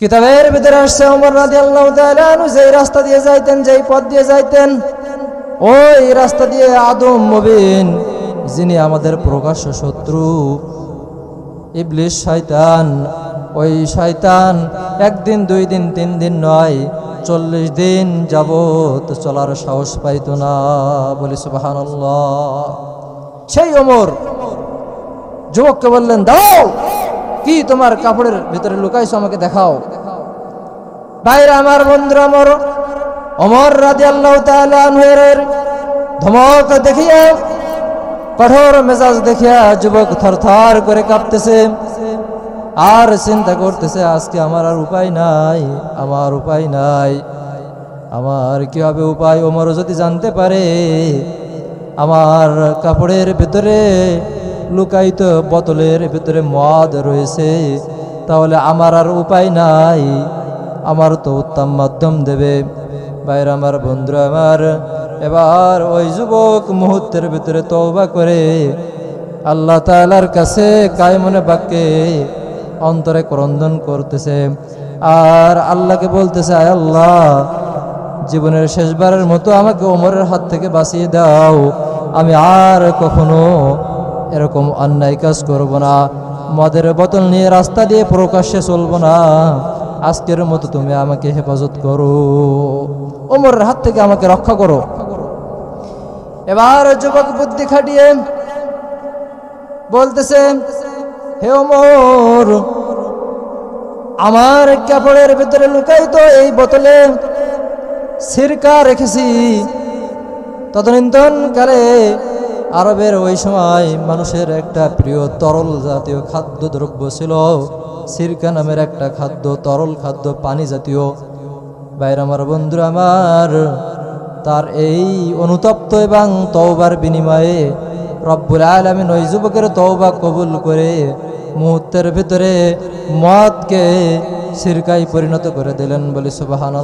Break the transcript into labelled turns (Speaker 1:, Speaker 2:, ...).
Speaker 1: কিতাবের ভিতরে আসছে রাদিয়াল্লাহু তাআলা আনহু, যেই রাস্তা দিয়ে যাইতেন, যেই পথ দিয়ে যাইতেন, ওই রাস্তা দিয়ে আদম মুবিন, যিনি আমাদের প্রকাশ্য শত্রু। ইবলিশ শয়তান, ওই শয়তান একদিন, দুই দিন, তিন দিন নয়, চল্লিশ দিন যাবত চলার সাহস পাইতো না। বলি সুবহানাল্লাহ। সেই অমর যুবককে বললেন, দাও! কি তোমার কাপড়ের ভিতরে লুকাইছো আমাকে দেখাও। বাইরে আমার বন্ধুরা, আমার অমর রাজি আল্লাহ ধমক দেখিয়া, কঠোর মেজাজ দেখিয়া যুবক থরথর করে কাঁপতেছে। আর চিন্তা করতেছে, আজকে আমার আর উপায় নাই, আমার উপায় নাই। আমার কি হবে উপায়? ওমর যদি জানতে পারে, আমার কাপড়ের ভিতরে লুকায়িত বোতলের ভিতরে মদ রয়েছে, তাহলে আমার আর উপায় নাই। আমার তো উত্তম মাধ্যম দেবে। বাইরে আমার বন্ধু আমার, এবার ওই যুবক মুহূর্তের ভিতরে তওবা করে আল্লাহ তাআলার কাছে কায়মনে বাক্যে অন্তরে ক্রন্দন করতেছে। আর আল্লাহকে বলতেছে, আয় আল্লাহ, জীবনের শেষবারের মতো আমাকে ওমরের হাত থেকে বাঁচিয়ে দাও। আমি আর কখনো এরকম অন্যায় কাজ করব না। মদের বোতল নিয়ে রাস্তা দিয়ে প্রকাশ্যে চলবো না। আজকের মতো তুমি আমাকে হেফাজত করো। ওমরের হাত থেকে আমাকে রক্ষা করো। এবার যুবক বুদ্ধি খাটিয়ে বলতেছে, হে ওমর, আমার কাপড়ের ভিতরে লুকাই তো এই বোতলে সিরকা রেখেছি। তদনীন্তন কালে আরবের ওই সময় মানুষের একটা প্রিয় তরল জাতীয় খাদ্য দ্রব্য ছিল সিরকা নামের একটা খাদ্য, তরল খাদ্য, পানি জাতীয়। বাইরে আমার, বন্ধুরা আমার, তার এই অনুতপ্ত এবং তওবার বিনিময়ে রব্বুল আলমিন ওই যুবকের তওবা কবুল করে মুহূর্তের ভিতরে মদকে সিরকাই পরিণত করে দিলেন বলে সুবাহান